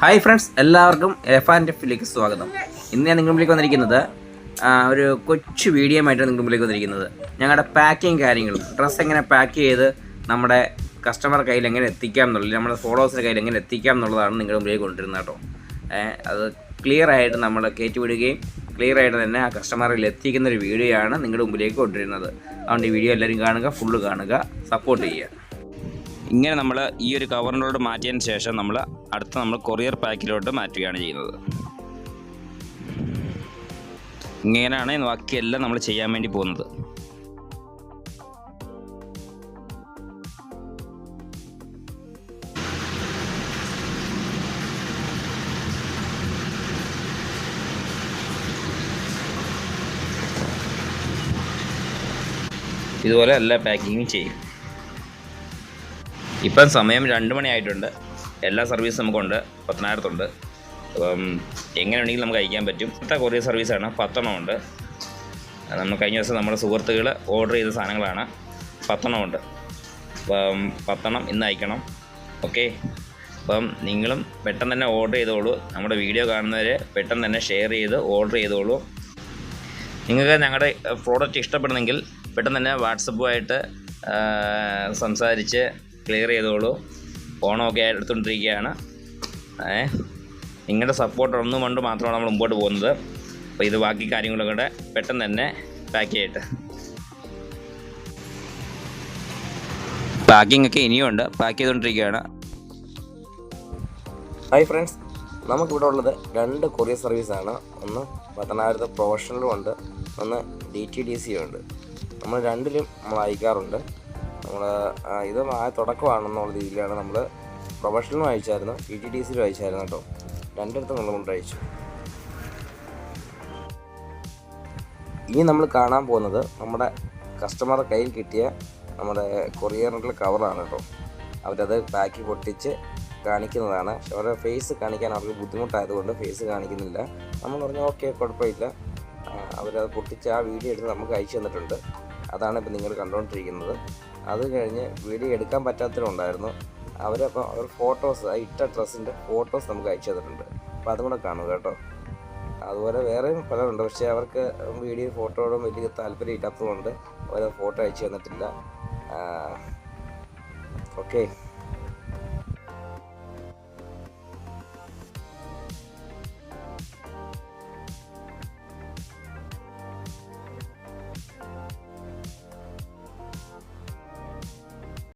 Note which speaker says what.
Speaker 1: Hi friends എല്ലാവർക്കും F and എഫിലേക്ക് സ്വാഗതം. ഇന്ന് ഞാൻ നിങ്ങളുടെ മുമ്പിലേക്ക് വന്നിരിക്കുന്നത് ഒരു കൊച്ചു വീഡിയോ ആയിട്ടാണ് മുമ്പിലേക്ക് വന്നിരിക്കുന്നത്. ഞങ്ങളുടെ പാക്കിങ് കാര്യങ്ങളും ഡ്രസ്സ് എങ്ങനെ പാക്ക് ചെയ്ത് നമ്മുടെ കസ്റ്റമർ കയ്യിൽ എങ്ങനെ എത്തിക്കാം എന്നുള്ളത് നമ്മുടെ ഫോളോവേഴ്സിന്റെ കയ്യിൽ എങ്ങനെ എത്തിക്കാം എന്നുള്ളതാണ് നിങ്ങളുടെ മുമ്പിലേക്ക് കൊണ്ടുവരുന്നത് കേട്ടോ. അത് ക്ലിയർ ആയിട്ട് നമ്മൾ കയറ്റി വിടുകയും ക്ലിയർ ആയിട്ട് തന്നെ ആ കസ്റ്റമറിൽ എത്തിക്കുന്ന ഒരു വീഡിയോ ആണ് നിങ്ങളുടെ മുമ്പിലേക്ക് കൊണ്ടുവരുന്നത്. അതുകൊണ്ട് ഈ വീഡിയോ എല്ലാവരും കാണുക ഫുള്ള് കാണുക സപ്പോർട്ട് ചെയ്യുക. ഇങ്ങനെ നമ്മൾ ഈ ഒരു കവറിനോട് മാറ്റിയതിന് ശേഷം നമ്മൾ അടുത്ത നമ്മൾ കൊറിയർ പാക്കിലോട്ട് മാറ്റുകയാണ് ചെയ്യുന്നത്. ഇങ്ങനെയാണ് ബാക്കിയെല്ലാം നമ്മൾ ചെയ്യാൻ വേണ്ടി പോകുന്നത്. ഇതുപോലെ എല്ലാ പാക്കിങ്ങും ചെയ്യും. ഇപ്പം സമയം രണ്ട് മണിയായിട്ടുണ്ട്. എല്ലാ സർവീസും നമുക്കുണ്ട്. പത്തനായിരത്തുണ്ട് അപ്പം ഉണ്ടെങ്കിലും നമുക്ക് അയക്കാൻ പറ്റും. ഇന്നത്തെ കൊറിയർ സർവീസാണ്. പത്തെണ്ണം ഉണ്ട് അത് നമ്മൾ കഴിഞ്ഞ ദിവസം നമ്മുടെ സുഹൃത്തുക്കൾ ഓർഡർ ചെയ്ത സാധനങ്ങളാണ്. പത്തെണ്ണം ഉണ്ട് അപ്പം പത്തെണ്ണം ഇന്ന് അയക്കണം. ഓക്കെ? അപ്പം നിങ്ങളും പെട്ടെന്ന് തന്നെ ഓർഡർ ചെയ്തോളൂ. നമ്മുടെ വീഡിയോ കാണുന്നവർ പെട്ടെന്ന് തന്നെ ഷെയർ ചെയ്ത് ഓർഡർ ചെയ്തോളൂ. നിങ്ങൾക്ക് ഞങ്ങളുടെ പ്രോഡക്റ്റ് ഇഷ്ടപ്പെടുന്നെങ്കിൽ പെട്ടെന്ന് തന്നെ വാട്സപ്പുമായിട്ട് സംസാരിച്ച് ക്ലിയർ ചെയ്തോളൂ. ഓണമൊക്കെ എടുത്തുകൊണ്ടിരിക്കുകയാണ് ഏ നിങ്ങളുടെ സപ്പോർട്ട് ഒന്നും കൊണ്ട് മാത്രമാണ് നമ്മൾ മുമ്പോട്ട് പോകുന്നത്. അപ്പോൾ ഇത് ബാക്കി കാര്യങ്ങളൊക്കെ കൂടെ പെട്ടെന്ന് തന്നെ പാക്ക് ചെയ്യട്ടെ. പാക്കിംഗ് ഒക്കെ ഇനിയുണ്ട് പാക്ക് ചെയ്തുകൊണ്ടിരിക്കുകയാണ് ഹായ് ഫ്രണ്ട്സ് നമുക്കിവിടെ ഉള്ളത് രണ്ട് കൊറിയർ സർവീസാണ് ഒന്ന് പത്തനാപുരത്ത് പ്രൊഫഷണലും ഉണ്ട്. ഒന്ന് ഡി ടി ഡി സിയും ഉണ്ട്. നമ്മൾ രണ്ടിലും നമ്മൾ അയക്കാറുണ്ട്. നമ്മൾ ഇത് ആ തുടക്കമാണെന്നുള്ള രീതിയിലാണ് നമ്മൾ പ്രൊഫഷണലും അയച്ചായിരുന്നു പി ടി ടി സിയിലും അയച്ചായിരുന്നു കേട്ടോ. രണ്ടിടത്തും നമ്മൾ കൊണ്ട് അയച്ചു. ഇനി നമ്മൾ കാണാൻ പോകുന്നത് നമ്മുടെ കസ്റ്റമറുടെ കയ്യിൽ കിട്ടിയ നമ്മുടെ കൊറിയറിന്റെ കവറാണ് കേട്ടോ. അവരത് പാക്കി പൊട്ടിച്ച് കാണിക്കുന്നതാണ്. അവരുടെ ഫേസ് കാണിക്കാൻ അവർക്ക് ബുദ്ധിമുട്ടായതുകൊണ്ട് ഫേസ് കാണിക്കുന്നില്ല. നമ്മൾ പറഞ്ഞു ഓക്കെ കുഴപ്പമില്ല. അവരത് പൊട്ടിച്ച് ആ വീഡിയോ എടുത്ത് നമുക്ക് അയച്ചു തന്നിട്ടുണ്ട്. അതാണ് ഇപ്പം നിങ്ങൾ കണ്ടുകൊണ്ടിരിക്കുന്നത്. അത് കഴിഞ്ഞ് വീഡിയോ എടുക്കാൻ പറ്റാത്തവരുണ്ടായിരുന്നു. അവരപ്പോൾ അവർ ഫോട്ടോസ് ഇട്ട ഡ്രസ്സിന്റെ ഫോട്ടോസ് നമുക്ക് അയച്ചു തന്നിട്ടുണ്ട്. അപ്പോൾ അതും കൂടെ കാണുക കേട്ടോ. അതുപോലെ വേറെയും പലരുണ്ട്. പക്ഷേ അവർക്ക് വീഡിയോ ഫോട്ടോയോടും വലിയ താല്പര്യം ഇല്ലാത്തതുകൊണ്ട് അവർ ഫോട്ടോ അയച്ചു തന്നിട്ടില്ല. ഓക്കെ.